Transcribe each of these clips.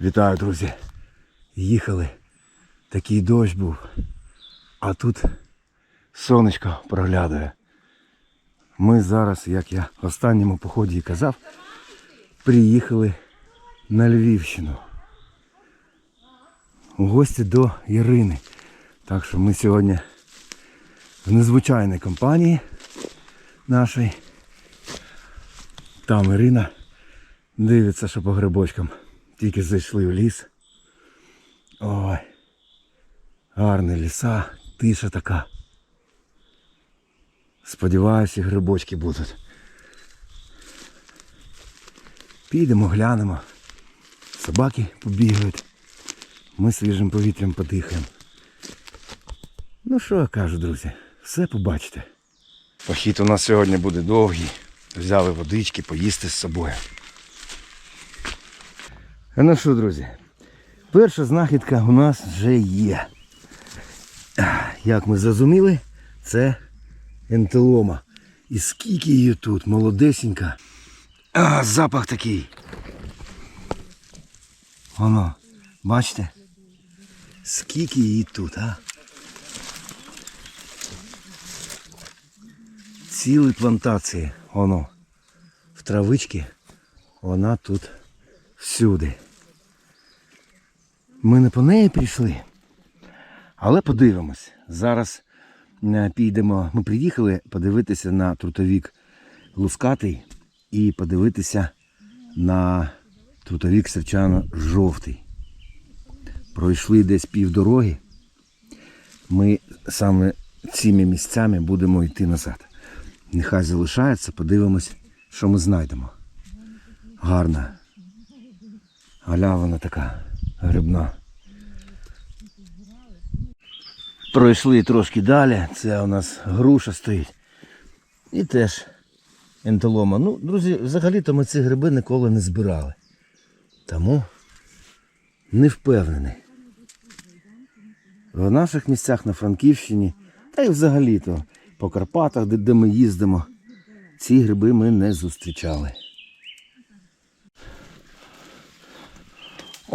Вітаю, друзі. Їхали. Такий дощ був. А тут сонечко проглядає. Ми зараз, як я в останньому поході і казав, приїхали на Львівщину. У гості до Ірини. Так що ми сьогодні в незвичайній компанії нашої. Там Ірина дивиться, що по грибочкам. Тільки зайшли в ліс. Ой. Гарні ліса, тиша така. Сподіваюся, грибочки будуть. Підемо, глянемо. Собаки побігають. Ми свіжим повітрям подихаємо. Ну що я кажу, друзі, все побачите. Похід у нас сьогодні буде довгий. Взяли водички, поїсти з собою. Ну що, друзі, перша знахідка у нас вже є. Як ми зрозуміли, це ентелома. І скільки її тут, молодесенька. А, запах такий. Воно, бачите? Скільки її тут, а? Цілі плантації, воно. В травички, вона тут всюди. Ми не по неї прийшли, але подивимось. Зараз е, підемо. Ми приїхали подивитися на трутовік лускатий і подивитися на трутовік серчано жовтий. Пройшли десь півдороги. Ми саме цими місцями будемо йти назад. Нехай залишається, подивимось, що ми знайдемо. Гарна. Галявина така грибна. Пройшли трошки далі. Це у нас груша стоїть. І теж ентелома. Ну, друзі, взагалі-то ми ці гриби ніколи не збирали. Тому не впевнений. В наших місцях на Франківщині, та й взагалі-то по Карпатах, де, де ми їздимо, ці гриби ми не зустрічали.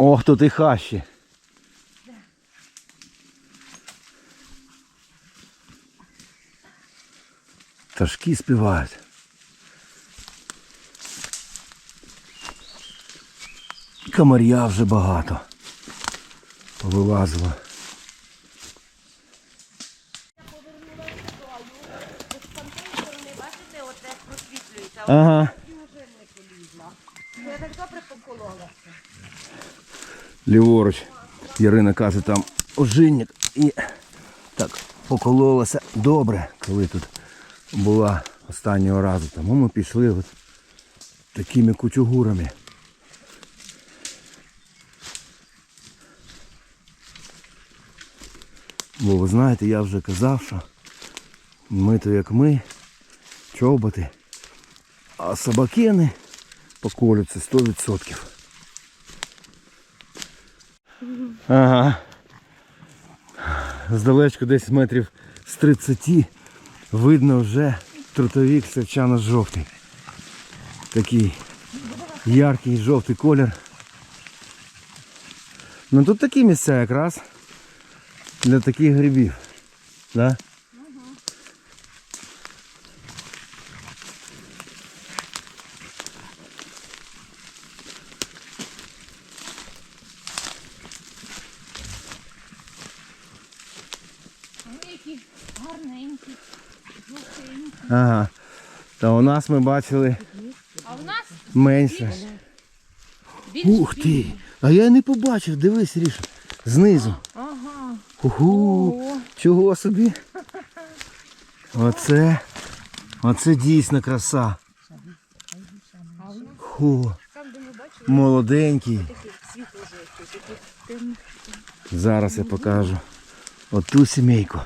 Ох, тут і хащі. Пташки співають. Комар'я вже багато. Просвітлюється. Ага. Я так добре поколола. Ліворуч. Ярина каже, там ожинник. І так покололося добре, коли тут була останнього разу. Тому ми пішли от такими кучугурами. Бо ви знаєте, я вже казав, що ми то як ми, чоботи, а собакени поколються 100%. Ага. Здалечку десь метрів з 30 видно вже трутовік севчано-жовтий. Такий яркий жовтий колір. Ну тут такі місця якраз для таких грибів. Да? Ага. Та у нас ми бачили А у нас менше. більше. Ух ти! А я не побачив, дивись, Ріша. Знизу. Ага. Уху, чого собі? Оце, оце дійсно краса. Ху, молоденький. Зараз я покажу оту сімейку.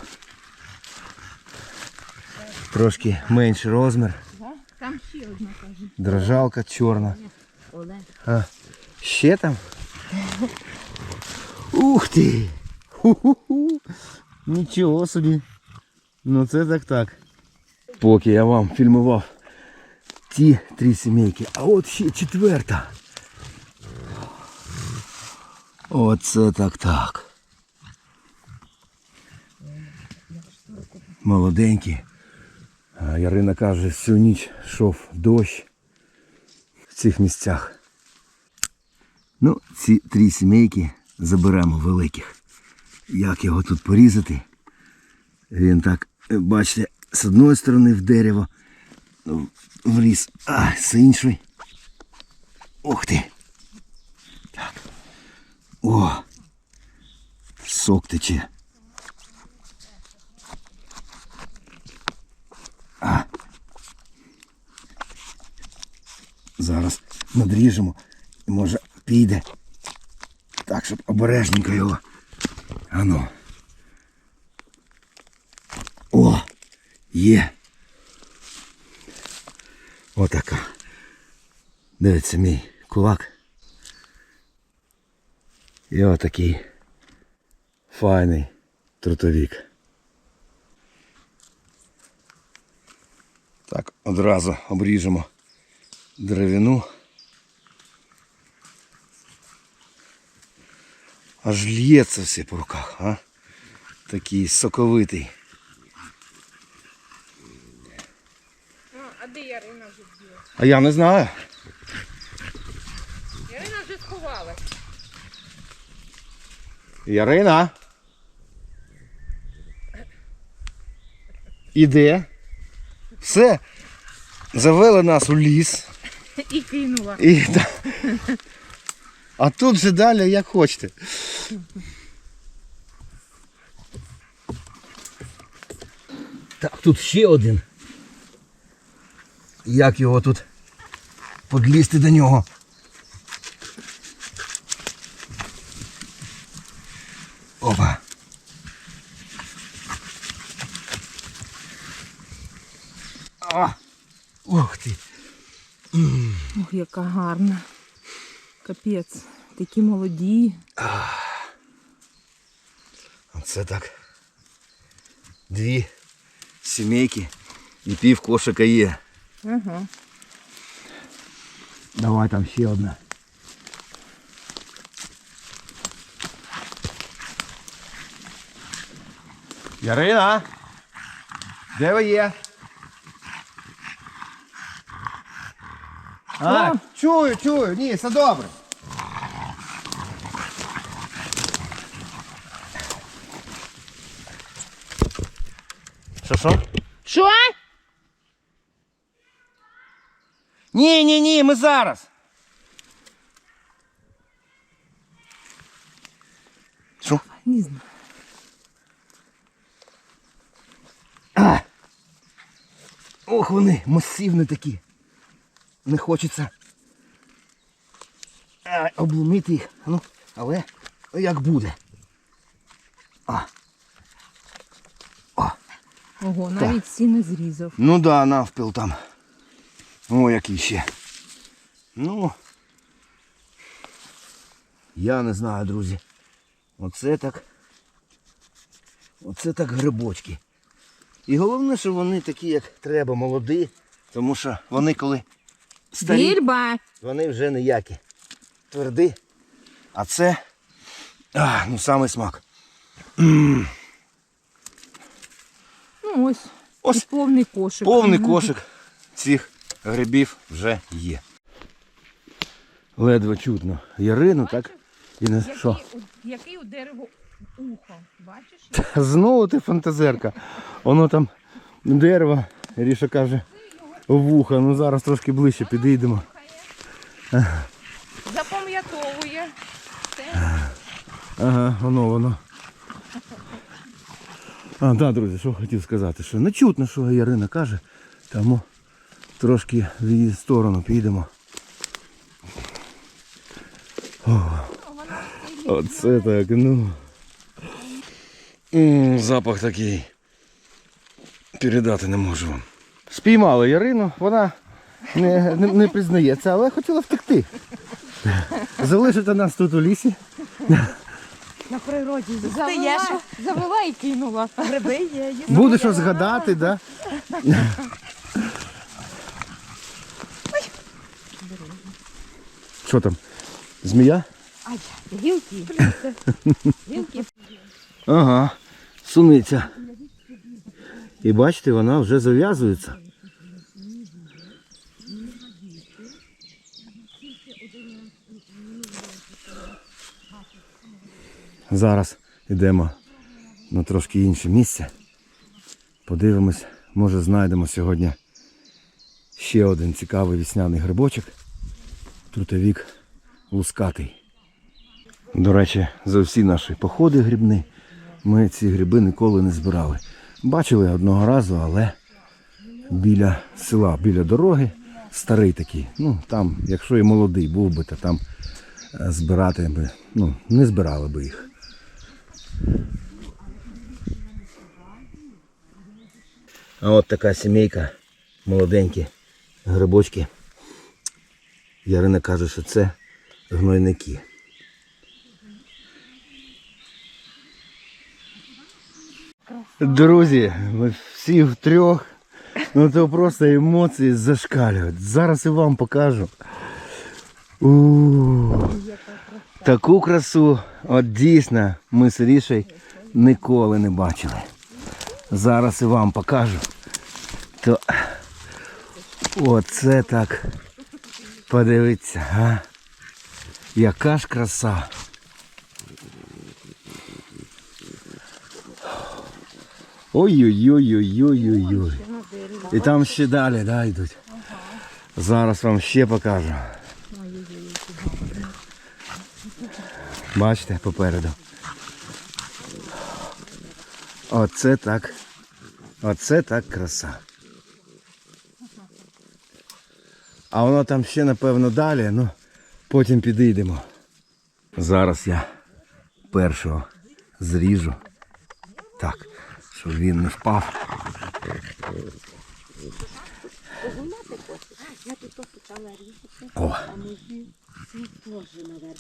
Трошки менший розмір. Да? Там ще одна каже. Дрожалка чорна. Олег. А, ще там? Ух ти! Ху-ху-ху! Нічого собі. Ну це так так. Поки я вам фільмував ті три сімейки, а от ще четверта. Оце так так. Молоденькі. Ярина каже, всю ніч йшов дощ в цих місцях. Ну, ці три сімейки заберемо великих. Як його тут порізати? Він так, е, бачите, з одної сторони в дерево ну, вліз, а з іншої. Ух ти. Так. О! Сок тече. А. Зараз надріжемо. І може піде. Так, щоб обережненько його. Ану. О! Є. Отака. Дивіться мій кулак. І отакий файний трутовік. Так, одразу обріжемо деревину. Аж лється все по руках, а? Такий соковитий. А де Ярина вже діла? А я не знаю. Ярина вже сховалась. Ярина. Іде. Все. Завели нас у ліс. І кинула. І, А тут же далі як хочете. Так, тут ще один. Як його тут подлізти до нього? Опа. А! Ух ти! Ох, яка гарна. Капець. Такі молоді. Оце так. Дві сімейки і пів кошика є. Ага. Давай там ще одна. Ярина! Де ви є? А, О! Чую, чую, ні, все добре. Що що? Що? Ні, ні, ні, ми зараз. Що? Не знаю. А! Ох, вони масивні такі. Не хочеться обломити їх. Ну, але як буде. А. О, Ого, навіть сіно зрізав. ну да, навпіл там. О, який ще. Ну. Я не знаю, друзі. Оце так. Оце так грибочки. І головне, що вони такі, як треба, молоді, тому що вони коли старі, вони вже ніякі. Тверді. А це. А, ну самий смак. Ну ось. Ось. І повний кошик. Повний кошик цих грибів вже є. Ледве чутно. Ярину, так? І не що? Який, у- який у дерево ухо. Бачиш? Знову ти фантазерка. Воно там дерево, Ріша каже, вуха. Ну зараз трошки ближче підійдемо. Запам'ятовує. Ага, воно, воно. А, так, да, друзі, що хотів сказати, що не чутно, що Ярина каже, тому трошки в її сторону підемо. Оце так, ну. Запах такий. Передати не можу вам. Спіймали Ярину, вона не, не, не признається, але хотіла втекти. Залишити нас тут у лісі. на природі завела, завела і кинула. Гриби є. є. Буде що згадати, да? Що там? Змія? Ай, гілки. Гілки. Ага, суниця. І бачите, вона вже зав'язується. Зараз йдемо на трошки інше місце. Подивимось, може знайдемо сьогодні ще один цікавий вісняний грибочок. Трутовік лускатий. До речі, за всі наші походи грибні ми ці гриби ніколи не збирали. Бачили одного разу, але біля села, біля дороги, старий такий. Ну там, якщо і молодий був би, то там е, збирати би, ну, не збирали би їх. А от така сімейка, молоденькі грибочки. Ярина каже, що це гнойники. Друзі, ми всі втрьох. Ну то просто емоції зашкалюють. Зараз і вам покажу. У таку красу, от дійсно, ми з Рішей ніколи не бачили. Зараз і вам покажу. То оце так. Подивіться, а? Яка ж краса. Ой-ой-ой-ой-ой-ой-ой. І там ще далі, да, йдуть. Зараз вам ще покажу. Бачите, попереду. Оце так. Оце так краса. А воно там ще, напевно, далі, ну потім підійдемо. Зараз я першого зріжу. Так, щоб він не впав. О,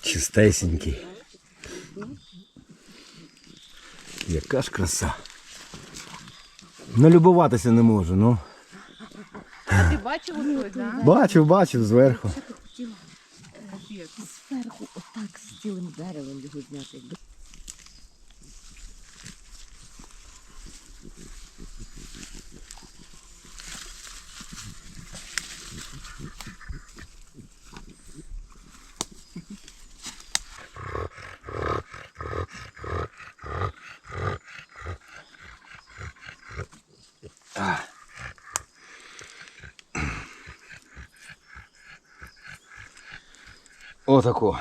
чистесенький. Яка ж краса. Налюбуватися не можу, ну. А ти бачив ось да? Бачив, бачив зверху. Зверху отак з цілим деревом його зняти. Отако.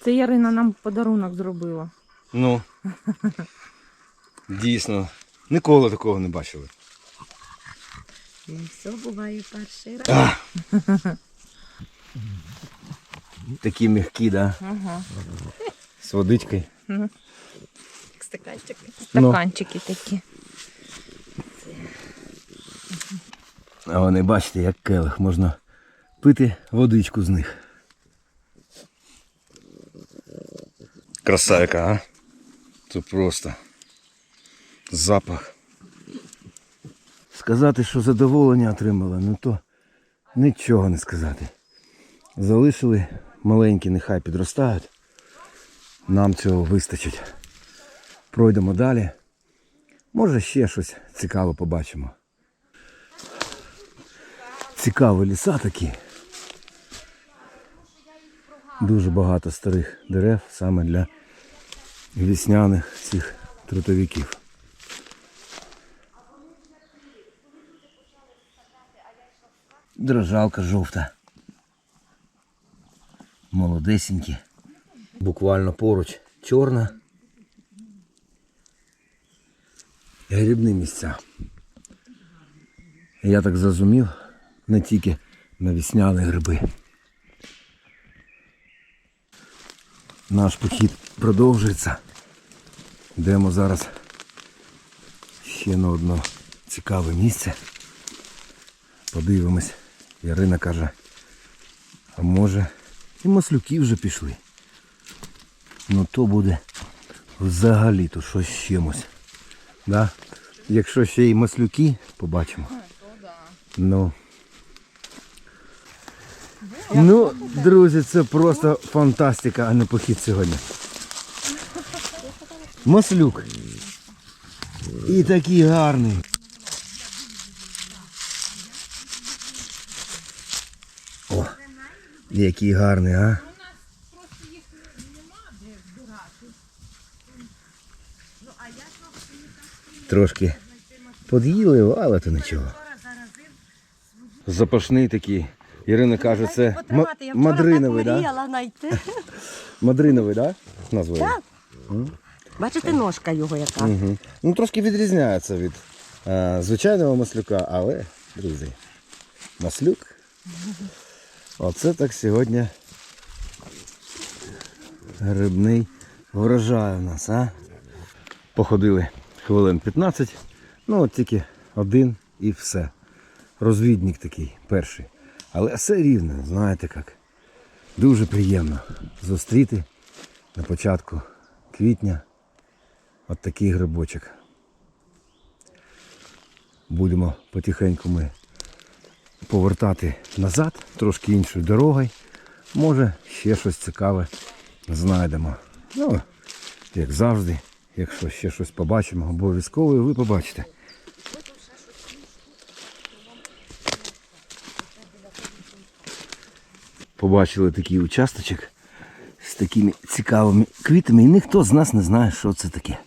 Це Ярина нам подарунок зробила. Ну. Дійсно. Ніколи такого не бачили. Ну, все буває перший раз. А! Такі м'які, да? Ага. З водичкою. Стаканчики. Ну. Стаканчики такі. А вони, бачите, як келих, можна пити водичку з них. Краса яка, а? Це просто запах. Сказати, що задоволення отримала, ну то нічого не сказати. Залишили маленькі, нехай підростають. Нам цього вистачить. Пройдемо далі. Може ще щось цікаве побачимо. Цікаві ліса такі. Дуже багато старих дерев саме для вісняних цих трутовиків. Дрожалка жовта. Молодесенькі. Буквально поруч чорна. І грибні місця. Я так зрозумів, не тільки на вісняні гриби. Наш похід продовжується. Йдемо зараз ще на одне цікаве місце. Подивимось. Ярина каже, а може і маслюки вже пішли. Ну то буде взагалі то щось з чимось. Да? Якщо ще й маслюки, побачимо. Ну. Ну, друзі, це просто фантастика, а не похід сьогодні. Маслюк. І такий гарний. О, який гарний, а? Трошки под'їли, але то нічого. Запашний такий. Ірина каже, це Потримати, я вчора мадриновий, так да? мріяла знайти. Мадриновий, да? Назвою? Так. Бачите, ножка його яка. Ну трошки відрізняється від е, звичайного маслюка, але, друзі, маслюк. Оце так сьогодні грибний врожай у нас, а? Походили хвилин 15, ну от тільки один і все. Розвідник такий перший. Але все рівно, знаєте як. Дуже приємно зустріти на початку квітня От такий грибочок. Будемо потихеньку ми повертати назад, трошки іншою дорогою. Може ще щось цікаве знайдемо. Ну, як завжди, якщо ще щось побачимо, обов'язково ви побачите. Побачили такий участочок з такими цікавими квітами, і ніхто з нас не знає, що це таке.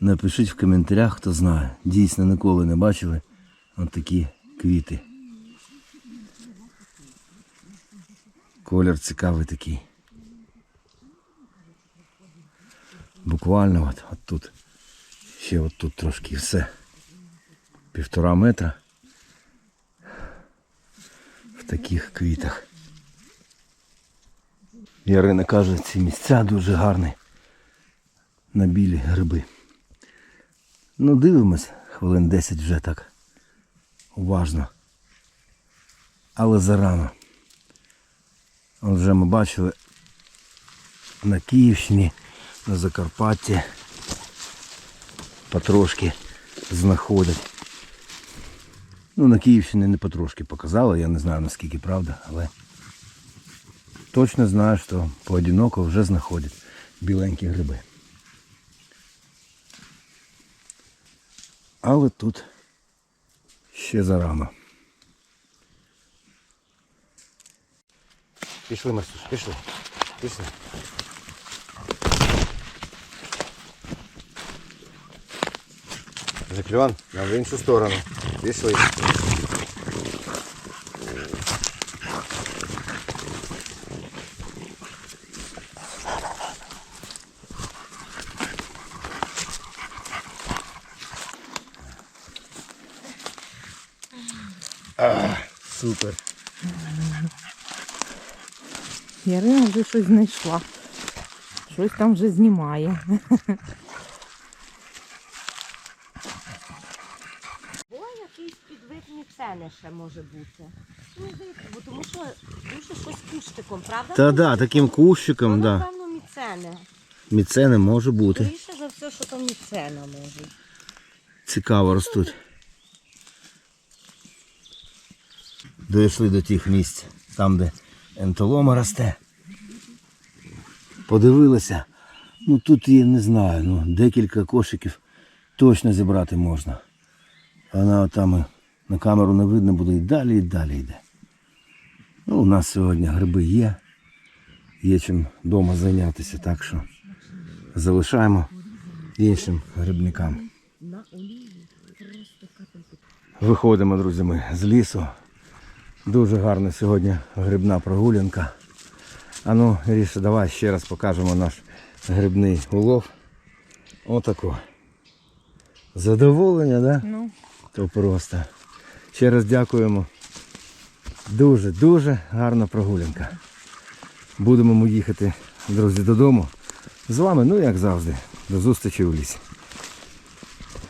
Напишіть в коментарях, хто знає. Дійсно ніколи не бачили от такі квіти. Колір цікавий такий. Буквально от, от тут. Ще от тут трошки все. Півтора метра. В таких квітах. Ярина каже, ці місця дуже гарні. На білі гриби. Ну, дивимось, хвилин 10 вже так. Уважно. Але зарано. От вже ми бачили на Київщині, на Закарпатті потрошки знаходять. Ну, на Київщині не потрошки показали, я не знаю наскільки правда, але точно знаю, що поодиноко вже знаходять біленькі гриби. Але тут ще зарано. Пішли, Марсюш, пішли. Пішли. Закльон, нам в іншу сторону. Пішли. Супер. Ярина вже щось знайшла. Щось там вже знімає. Бо якийсь підвид міцени ще може бути. Ну, бо тому що дуже щось кущиком, правда? Та да, таким кущиком, Воно, да. напевно, міцене. Міцени може бути. Скоріше за все, що то міцена може. Цікаво ростуть. Дійшли до тих місць, там де ентолома росте. Подивилися. Ну тут є, не знаю, ну декілька кошиків точно зібрати можна. Вона там на камеру не видно буде і далі, і далі йде. Ну, у нас сьогодні гриби є. Є чим вдома зайнятися, так що залишаємо іншим грибникам. Виходимо, друзі, ми з лісу. Дуже гарна сьогодні грибна прогулянка. А ну, Ріша, давай ще раз покажемо наш грибний улов. Отако. Задоволення? Да? Ну, То просто. Ще раз дякуємо. Дуже-дуже гарна прогулянка. Будемо ми їхати, друзі, додому. З вами, ну як завжди, до зустрічі у лісі.